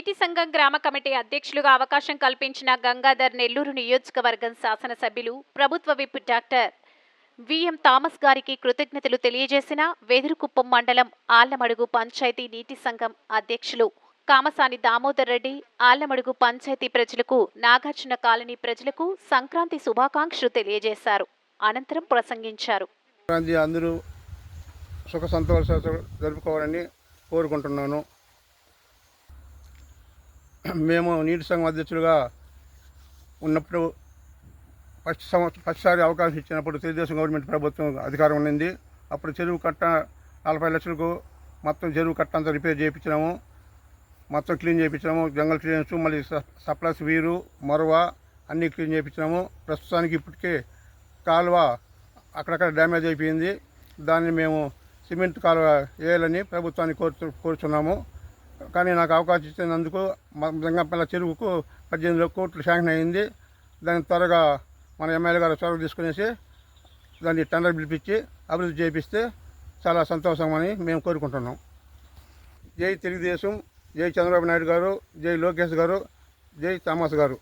నీటి సంఘం గ్రామ కమిటీ అధ్యక్షులుగా అవకాశం కల్పించిన గంగాధర్ నెల్లూరు నియోజకవర్గం శాసనసభ్యులు ప్రభుత్వ విప్ డాక్టర్ విఎం థామస్ గారికి కృతజ్ఞతలు తెలియజేసిన వెదురుకుప్పం మండలం ఆళ్ళమడుగు పంచాయతీ నీటి సంఘం అధ్యక్షులు కామసాని దామోదర్ రెడ్డి ఆళ్ళమడుగు పంచాయతీ ప్రజలకు నాగార్జున కాలనీ ప్రజలకు సంక్రాంతి శుభాకాంక్షలు తెలియజేశారు. అనంతరం ప్రసంగించారు. అందరూ సుఖ సంతోషాలు జరుపుకోవాలని కోరుకుంటున్నాను. మేము నీటి సంఘం అధ్యక్షులుగా ఉన్నప్పుడు ఫస్ట్ సంవత్సరం ఫస్ట్సారి అవకాశం ఇచ్చినప్పుడు తెలుగుదేశం గవర్నమెంట్ ప్రభుత్వం అధికారం ఉండింది అప్పుడు చెరువు కట్ట నలభై లక్షలకు మొత్తం చెరువు కట్ట అంతా రిపేర్ చేయించినాము. మొత్తం క్లీన్ చేయించినాము. జంగల్ క్లీన్స్ మళ్ళీ స- సప్లస్ వీరు మరువ అన్నీ క్లీన్ చేయించినాము. ప్రస్తుతానికి ఇప్పటికే కాలువ అక్కడక్కడ డ్యామేజ్ అయిపోయింది. దాన్ని మేము సిమెంట్ కాలువ వేయాలని ప్రభుత్వాన్ని కోరుతు కోరుచున్నాము. కానీ నాకు అవకాశం ఇచ్చినందుకు జంగంపల్ల చెరువుకు పద్దెనిమిది కోట్లు శాంక్షన్ అయింది. దాన్ని త్వరగా మన ఎమ్మెల్యే గారు చొరవ తీసుకునేసి దాన్ని టెండర్ పిలిపించి అభివృద్ధి చేపిస్తే చాలా సంతోషమని మేము కోరుకుంటున్నాం. జై తెలుగుదేశం జై చంద్రబాబు నాయుడు గారు జై లోకేష్ గారు జై థామస్ గారు.